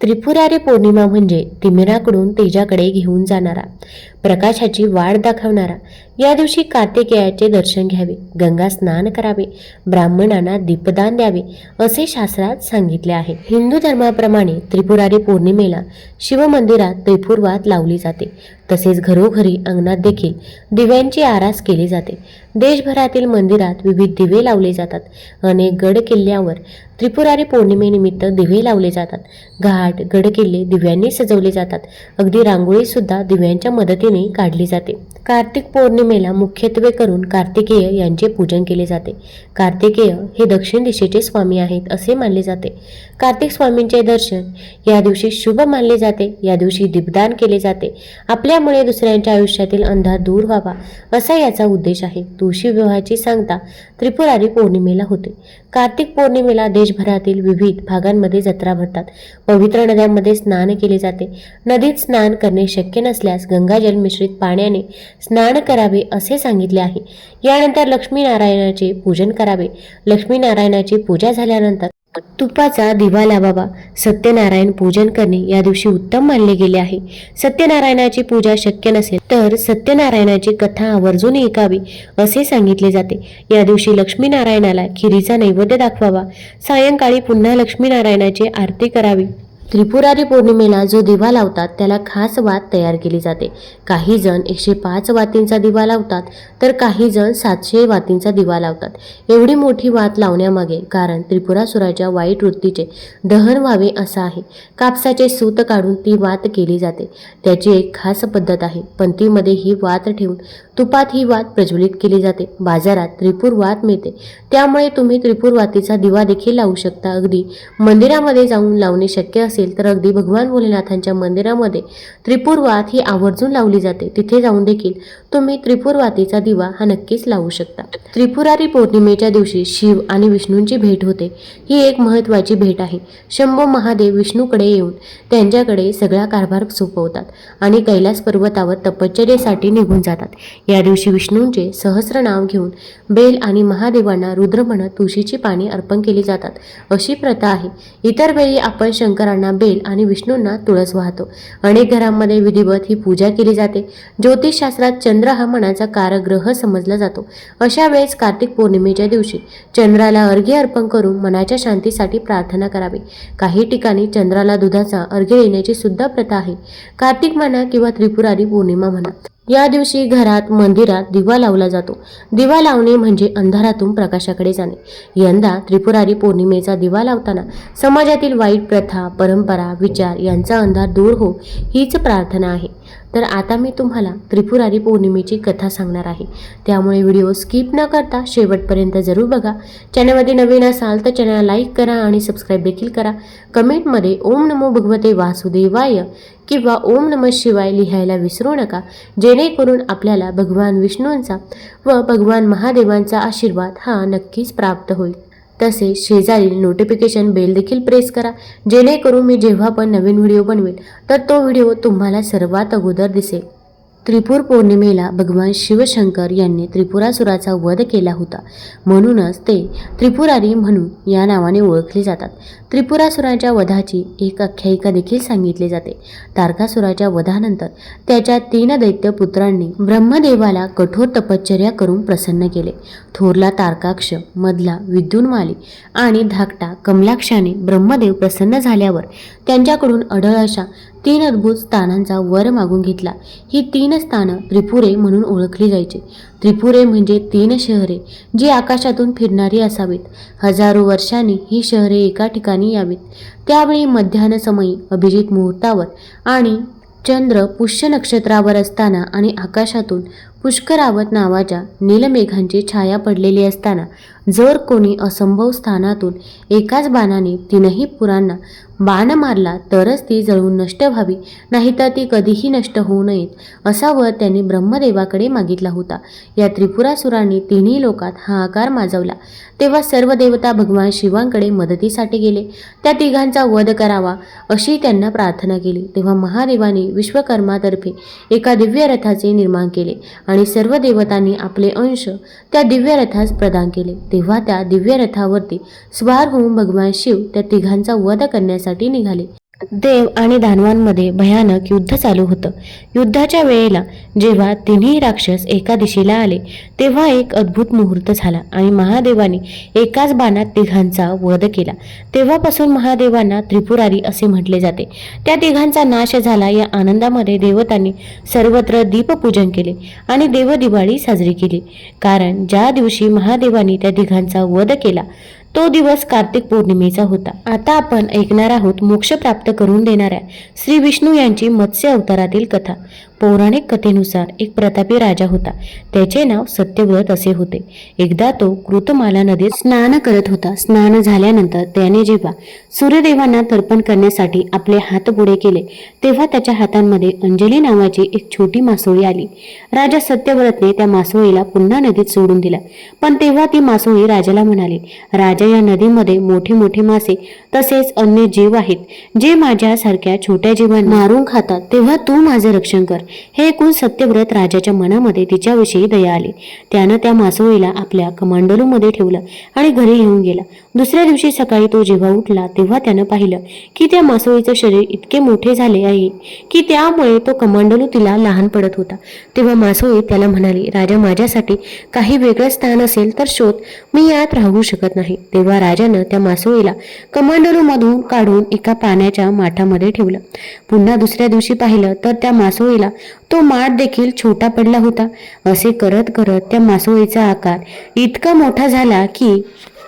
त्रिपुरारी पौर्णिमा म्हणजे तिमिराकडून तेजाकडे घेऊन जाणारा प्रकाशाची वाढ दाखवणारा या दिवशी कार्तिकेयाचे दर्शन घ्यावे गंगा स्नान करावे ब्राह्मणांना दीपदान द्यावे असे शास्त्रात सांगितले आहे. हिंदू धर्माप्रमाणे त्रिपुरारी पौर्णिमेला शिवमंदिरात त्रिपुरवात लावली जाते. तसेच घरोघरी अंगणात देखील दिव्यांची आरास केली जाते. देशभरातील मंदिरात विविध दिवे लावले जातात. अनेक गड किल्ल्यावर त्रिपुरारी पौर्णिमेनिमित्त दिवे लावले जातात. घाट गडकिल्ले दिव्यांनी सजवले जातात. अगदी रांगोळी सुद्धा दिव्यांच्या मदतीने काढली जाते. कार्तिक पौर्णिमे पौर्णिमेला मुख्यत्वे करून कार्तिकेय यांचे पूजन केले जाते. कार्तिकेय हे दक्षिण दिशेचे स्वामी आहेत असे मानले जाते. कार्तिक स्वामींचे दर्शन या दिवशी शुभ मानले जाते या दिवशी दीपदान केले जाते. आपल्यामुळे दुसऱ्यांच्या आयुष्यातील अंधार दूर व्हावा असा याचा उद्देश आहे. तुळशी विवाहाची सांगता त्रिपुरारी पौर्णिमेला होते. कार्तिक पौर्णिमेला देशभरातील विविध भागांमध्ये जत्रा भरतात. पवित्र नद्यांमध्ये स्नान केले जाते. नदीत स्नान करणे शक्य नसल्यास गंगाजल मिश्रित पाण्याने स्नान करावे असे सांगितले आहे. यानंतर लक्ष्मीनारायणाचे पूजन करावे. लक्ष्मीनारायणाची पूजा झाल्यानंतर तुपाचा दिवा लावावा. सत्यनारायण पूजन करणे या दिवशी उत्तम मानले गेले आहे. सत्यनारायणाची पूजा शक्य नसेल तर सत्यनारायणाची कथा आवर्जून ऐकावी असे सांगितले जाते. या दिवशी लक्ष्मीनारायणाला खिरीचा नैवेद्य दाखवावा. सायंकाळी पुन्हा लक्ष्मीनारायणाची आरती करावी. त्रिपुरारी पौर्णिमेला जो दिवा लावतात त्याला खास वात तयार केली जाते. काही जण एकशे पाच वातींचा दिवा लावतात तर काही जण सातशे वातींचा दिवा लावतात. एवढी मोठी वात लावण्यामागे कारण त्रिपुरासुराच्या वाईट वृत्तीचे दहन व्हावे असं आहे. कापसाचे सूत काढून ती वात केली जाते. त्याची एक खास पद्धत आहे पंथीमध्ये ही वात ठेवून तुपात ही वात प्रज्वलित केली जाते. बाजारात त्रिपूर वात मिळते. त्यामुळे तुम्ही त्रिपूर वातीचा दिवा देखील लावू शकता. अगदी मंदिरामध्ये जाऊन लावणे शक्य असेल असेल तर अगदी भगवान भोलेनाथांच्या मंदिरामध्ये त्रिपुरवात ही आवर्जून लावली जाते. तिथे जाऊन देखील तुम्ही त्रिपुरवातीचा दिवा हा नक्कीच लावू शकता. त्रिपुरारी पौर्णिमेच्या दिवशी शिव आणि विष्णूंची भेट होते. ही एक महत्त्वाची भेट आहे. शंभो महादेव विष्णूकडे येऊन त्यांच्याकडे सगळा कारभार सोपवतात आणि कैलास पर्वतावर तपश्चर्येसाठी निघून जातात. या दिवशी विष्णूंचे सहस्र नाव घेऊन बेल आणि महादेवांना रुद्र म्हणत तुळशीची पाने अर्पण केली जातात. अशी प्रथा आहे. इतर वेळी आपण शंकरांना बेल आणि विष्णूंना तुळस वाहतो. अनेक घरांमध्ये विधिवत ही पूजा केली जाते. ज्योतिषशास्त्रात चंद्र हा मनाचा कारग्रह समजला जातो. अशा वेळेस कार्तिक पौर्णिमेच्या दिवशी चंद्राला अर्घ्य अर्पण करून मनाच्या शांतीसाठी प्रार्थना करावी. काही ठिकाणी चंद्राला दुधाचा अर्घ्य देण्याची सुद्धा प्रथा आहे. कार्तिक म्हणा किंवा त्रिपुरारी पौर्णिमा म्हणा. या दिवशी घरात मंदिरात दिवा लावला जातो. दिवा लावणे म्हणजे अंधारातून प्रकाशाकडे जाणे. यंदा त्रिपुरारी पौर्णिमेचा दिवा लावताना समाजातील वाईट प्रथा परंपरा विचार यांचा अंधार दूर हो हीच प्रार्थना आहे. तर आता मी तुम्हाला त्रिपुरारी पौर्णिमेची कथा सांगणार आहे. त्यामुळे व्हिडिओ स्किप न करता शेवटपर्यंत जरूर बघा. चॅनलमध्ये नवीन असाल तर चॅनल लाईक करा आणि सबस्क्राईब देखील करा. कमेंटमध्ये ओम नमो भगवते वासुदेवाय किंवा ओम नम शिवाय लिहायला विसरू नका. जेणेकरून आपल्याला भगवान विष्णूंचा व भगवान महादेवांचा आशीर्वाद हा नक्कीच प्राप्त होईल. तसेच शेजारील नोटिफिकेशन बेल देखील प्रेस करा. जेणेकरून मी जेव्हा पण नवीन व्हिडिओ बनवेल तर तो व्हिडिओ तुम्हाला सर्वात अगोदर दिसेल. त्रिपुर पौर्णिमेला भगवान शिवशंकर यांनी त्रिपुरासुराचा वध केला होता. म्हणूनच ते त्रिपुरारी म्हणून या नावाने ओळखले जातात. त्रिपुरासुराच्या वधाची एक आख्यायिका देखील सांगितली जाते. तारकासुराच्या वधानंतर त्याच्या तीन दैत्य पुत्रांनी ब्रह्मदेवाला कठोर तपश्चर्या करून प्रसन्न केले. थोरला तारकाक्ष मधला विद्युन्माली आणि धाकटा कमलाक्षाने ब्रह्मदेव प्रसन्न झाल्यावर त्यांच्याकडून अढळ अशा तीन अद्भुत स्थानांचा वर मागून घेतला. ही तीन स्थानं त्रिपुरे म्हणून ओळखली जायची. त्रिपुरे म्हणजे तीन शहरे जी आकाशातून फिरणारी असावीत. हजारो वर्षांनी ही शहरे एका ठिकाणी यावीत. त्यावेळी मध्यान्ह समयी अभिजित मुहूर्तावर आणि चंद्र पुष्य नक्षत्रावर असताना आणि आकाशातून पुष्करावत नावाच्या नीलमेघांची छाया पडलेली असताना जर कोणी असंभव स्थानातून एकाच बाणाने तीनही पुरांना बाण मारला तरच ती जळून नष्ट व्हावी नाहीतर ती कधीही नष्ट होऊ नयेत असा वर त्यांनी ब्रह्मदेवाकडे मागितला होता. या त्रिपुरासुरांनी तिन्ही लोकात हाहाकार माजवला. तेव्हा सर्व देवता भगवान शिवांकडे मदतीसाठी गेले. त्या तिघांचा वध करावा अशी त्यांना प्रार्थना केली. तेव्हा महादेवाने विश्वकर्मातर्फे एका दिव्य रथाचे निर्माण केले. आणि सर्व देवतांनी आपले अंश त्या दिव्य रथास प्रदान केले. तेव्हा त्या दिव्य रथावरती स्वार होऊन भगवान शिव त्या तिघांचा वध करण्यासाठी निघाले. देव आणि दानवांमध्ये भयानक युद्ध चालू होतं. युद्धाच्या वेळेला जेव्हा तिन्ही राक्षस एका दिशेला आले तेव्हा एक अद्भुत मुहूर्त झाला आणि महादेवाने एकाच बाणात तिघांचा वध केला. तेव्हापासून महादेवांना त्रिपुरारी असे म्हटले जाते. त्या तिघांचा नाश झाला या आनंदामध्ये देवतांनी सर्वत्र दीपपूजन केले आणि देवदिवाळी साजरी केली. कारण ज्या दिवशी महादेवांनी त्या तिघांचा वध केला तो दिवस कार्तिक पौर्णिमेचा होता. आता आपण ऐकणार आहोत मोक्ष प्राप्त करून देणाऱ्या श्री विष्णू यांची मत्स्य अवतारातील कथा. पौराणिक कथेनुसार एक प्रतापी राजा होता. त्याचे नाव सत्यव्रत असे होते. एकदा तो कृतमाला नदीत स्नान करत होता. स्नान झाल्यानंतर त्याने जेव्हा सूर्यदेवांना तर्पण करण्यासाठी आपले हात पुढे केले तेव्हा त्याच्या हातांमध्ये अंजली नावाची एक छोटी मासोळी आली. राजा सत्यव्रतने त्या मासोळीला पुन्हा नदीत सोडून दिला. पण तेव्हा ती मासोळी राजाला म्हणाली राजा या नदीमध्ये मोठे मोठे मासे तसेच अन्य जीव आहेत जे माझ्यासारख्या छोट्या जीवांना मारून खातात. तेव्हा तू माझे रक्षण कर. हे ऐकून सत्यव्रत राजाच्या मनामध्ये तिच्याविषयी दया आली. त्यानं त्या मासोळीला आपल्या कमांडलूमध्ये ठेवलं आणि घरी येऊन गेला. दुसऱ्या दिवशी सकाळी तो जेव्हा उठला तेव्हा त्यानं पाहिलं की त्या मासोळीचं शरीर इतके मोठे झाले आहे की त्यामुळे तो कमांडलू तिला लहान पडत होता. तेव्हा मासोळी त्याला म्हणाली राजा माझ्यासाठी काही वेगळं स्थान असेल तर शोध मी यात राहू शकत नाही. तेव्हा राजानं त्या मासोळीला कमांडलूमधून काढून एका पाण्याच्या माठामध्ये ठेवलं. पुन्हा दुसऱ्या दिवशी पाहिलं तर त्या मासोळीला तो माठ देखील छोटा पडला होता. असे करत करत त्या मासोळीचा आकार इतका मोठा झाला की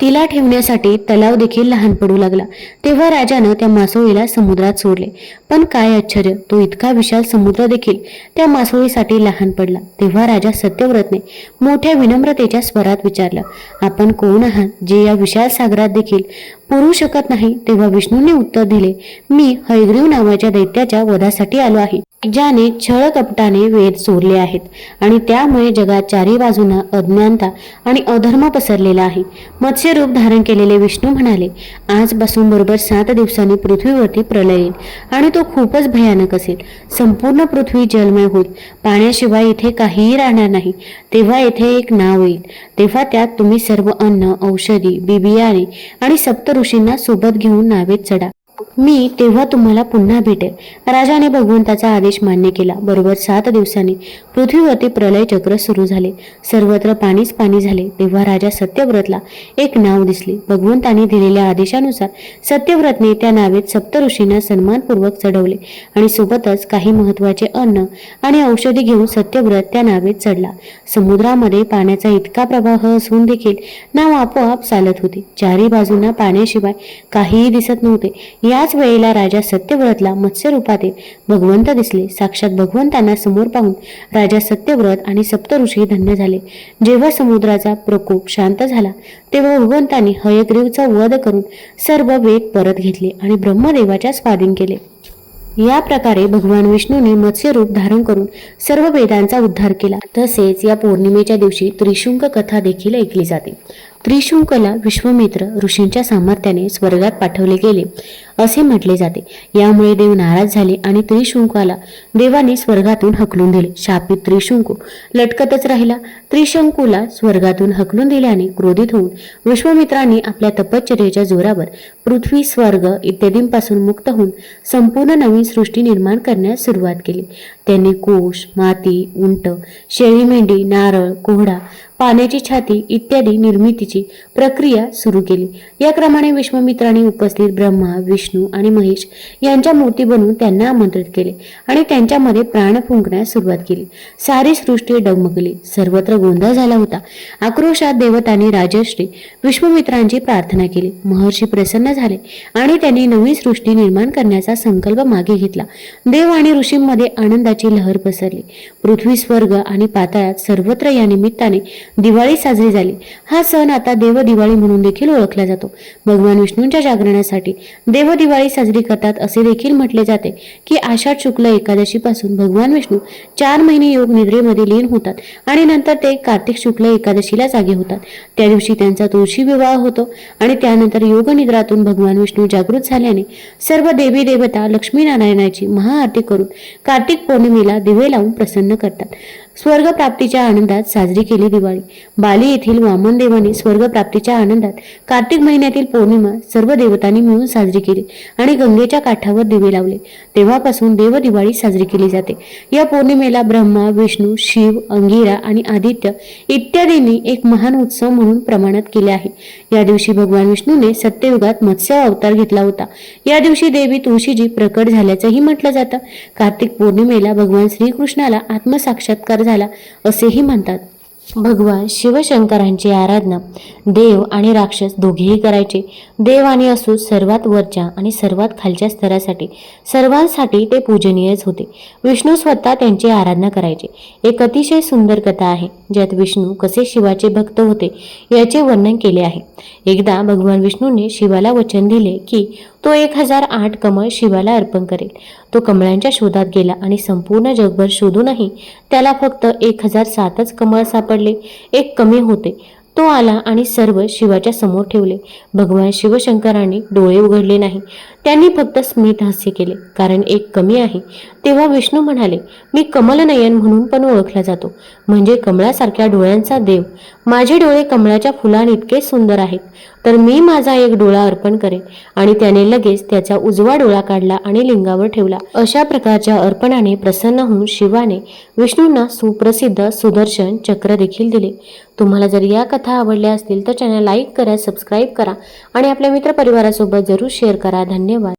तिला ठेवण्यासाठी तलाव देखील लहान पडू लागला. तेव्हा राजानं त्या मासोळीला समुद्रात सोडले. पण काय आश्चर्य तो इतका विशाल समुद्र देखील त्या मासोळीसाठी लहान पडला. तेव्हा राजा सत्यव्रतने मोठ्या विनम्रतेच्या स्वरात विचारलं आपण कोण आहात जे या विशाल सागरात देखील पुरू शकत नाही? तेव्हा विष्णूने उत्तर दिले मी हैग्रीव नावाच्या दैत्याच्या वधासाठी आलो आहे. ज्याने छळ कपटाने वेद चोरले आहेत आणि त्यामुळे जगात चारी बाजूनं अज्ञानता आणि अधर्म पसरलेला आहे. मत्स्य रूप धारण केलेले विष्णू म्हणाले आजपासून बरोबर सात दिवसांनी पृथ्वीवरती प्रलय येईल आणि तो खूपच भयानक असेल. संपूर्ण पृथ्वी जलमय होईल. पाण्याशिवाय इथे काहीही राहणार नाही. तेव्हा येथे एक नाव येईल. तेव्हा त्यात तुम्ही सर्व अन्न औषधी बिबियाणे आणि सप्त ऋषींना सोबत घेऊन नावेत चढा. मी तेव्हा तुम्हाला पुन्हा भेटेल राजाने भगवंताचा आदेश मान्य केला. बरोबर सात दिवसांनी पृथ्वीवरती प्रलय चक्र सुरू झाले. सर्वत्र पाणीच पाणी झाले. तेव्हा राजा सत्यव्रतला एक नाव दिसले. भगवंताने दिलेल्या आदेशानुसार सत्यव्रतने त्या नावेत सप्तऋषींना सन्मानपूर्वक चढवले आणि सोबतच काही महत्त्वाचे अन्न आणि औषधी घेऊन सत्यव्रत त्या नावेत चढला. समुद्रामध्ये पाण्याचा इतका प्रवाह असून देखील नाव आपोआप चालत होती. चारी बाजूंना पाण्याशिवाय काहीही दिसत नव्हते. याच वेळेला राजा सत्यव्रतला मत्स्यरूपातील भगवंत दिसले. साक्षात भगवंतांना समोर पाहून राजा सत्यव्रत आणि सप्तऋषी धन्य झाले. जेव्हा समुद्राचा प्रकोप शांत झाला तेव्हा भगवंतांनी हयग्रीवचा वध करून सर्व वेद परत घेतले आणि ब्रह्मदेवाच्या स्वाधीन केले. या प्रकारे भगवान विष्णूने मत्स्यरूप धारण करून सर्व वेदांचा उद्धार केला. तसेच या पौर्णिमेच्या दिवशी त्रिशुंक कथा देखील ऐकली जाते. त्रिशुंकला विश्वमित्र ऋषींच्या सामर्थ्याने स्वर्गात पाठवले गेले असे म्हटले जाते. यामुळे देव नाराज झाले आणि त्रिशुंकाला देवाने स्वर्गातून हकलून दिले. शापित त्रिशुंकू लटकतच राहिला. त्रिशंकूला स्वर्गातून हकलून दिल्याने क्रोधित होऊन विश्वमित्रांनी आपल्या तपश्चर्याच्या जोरावर पृथ्वी स्वर्ग इत्यादींपासून मुक्त होऊन संपूर्ण नवीन सृष्टी निर्माण करण्यास सुरुवात केली. त्यांनी कोश माती उंट शेळी मेंढी नारळ कोहडा पाण्याची छाती इत्यादी निर्मितीची प्रक्रिया सुरू केली. या क्रमाने विश्वमित्रांनी उपस्थित ब्रह्मा विष्णू आणि महेश यांच्या मूर्ती बनवून त्यांना आमंत्रित केले आणि त्यांच्यामध्ये प्राण फुंकण्यास सुरुवात केली. सारी सृष्टी डगमगली. सर्वत्र गोंधळ झाला होता. आक्रोशात देवतांनी राजश्री विश्वमित्रांची प्रार्थना केली. महर्षी प्रसन्न झाले आणि त्यांनी नवीन सृष्टी निर्माण करण्याचा संकल्प मागे घेतला. देव आणि ऋषींमध्ये आनंदाची आनंदाची लहर पसरली. पृथ्वी स्वर्ग आणि पाताळात सर्वत्र या निमित्ताने दिवाळी साजरी झाली. हा सण आता देव दिवाळी म्हणून देखील ओळखला जातो. भगवान विष्णूंच्या जागरणासाठी देव दिवाळी साजरी करतात असे देखील म्हटले जाते की आषाढ शुक्ल एकादशीपासून भगवान विष्णू चार महिने योग निद्रेमध्ये लीन होतात आणि नंतर ते कार्तिक शुक्ल एकादशीला जागे होतात. त्या दिवशी त्यांचा तुळशी विवाह होतो आणि त्यानंतर योगनिद्रातून भगवान विष्णू जागृत झाल्याने सर्व देवी देवता लक्ष्मीनारायणाची महाआरती करून कार्तिक पौर्णिमा पौर्णिमेला दिवे लावून प्रसन्न करतात. स्वर्गप्राप्तीच्या आनंदात साजरी केली दिवाळी. बाली येथील वामन देवाने स्वर्गप्राप्तीच्या आनंदात कार्तिक महिन्यातील पौर्णिमा सर्व देवतांनी मिळून साजरी केली आणि गंगेच्या काठावर दिवे लावले. तेव्हापासून देव दिवाळी साजरी केली जाते. या पौर्णिमेला ब्रह्मा विष्णू शिव अंगिरा आणि आदित्य इत्यादींनी एक महान उत्सव म्हणून प्रमाणात केले आहे. या दिवशी भगवान विष्णूने सत्ययुगात मत्स्य अवतार घेतला होता. या दिवशी देवी तुळशीजी प्रकट झाल्याचंही म्हटलं जातं. कार्तिक पौर्णिमेला भगवान श्रीकृष्णाला आत्मसाक्षात्कार झाला. असेही म्हणतात. भगवान शिवशंकरांची आराधना देव आणि राक्षस दोघेही करायचे. देव आणि असू सर्वात वरच्या आणि सर्वात खालच्या स्तरासाठी सर्वांसाठी ते पूजनीयच होते. विष्णू स्वतः त्यांची आराधना करायचे. एक अतिशय सुंदर कथा आहे ज्यात विष्णू कसे शिवाचे भक्त होते याचे वर्णन केले आहे. एकदा भगवान विष्णूने शिवाला वचन दिले की तो एक हजार आठ कमळ शिवाला अर्पण करेल. तो कमळांच्या शोधात गेला आणि संपूर्ण जगभर शोधूनही त्याला फक्त एक हजार सातच कमळ सापडले. एक कमी होते. तो आला आणि सर्व शिवाच्या समोर ठेवले. भगवान शिवशंकरांनी डोळे उघडले नाही. त्यांनी फक्त स्मित हास्य केले कारण एक कमी आहे. तेव्हा विष्णू म्हणाले मी कमलनयन म्हणून पण ओळखला जातो. म्हणजे कमळासारख्या डोळ्यांचा देव. माझे डोळे कमळाच्या फुलांइतके सुंदर आहेत. तर मी माझा एक डोळा अर्पण करेन. आणि त्याने लगेच त्याचा उजवा डोळा काढला आणि लिंगावर ठेवला. अशा प्रकारच्या अर्पणाने प्रसन्न होऊन शिवाने विष्णूंना सुप्रसिद्ध सुदर्शन चक्र देखील दिले. तुम्हाला जर या कथा आवडल्या असतील तर चॅनल लाईक करा सबस्क्राईब करा आणि आपल्या मित्रपरिवारासोबत जरूर शेअर करा. धन्यवाद.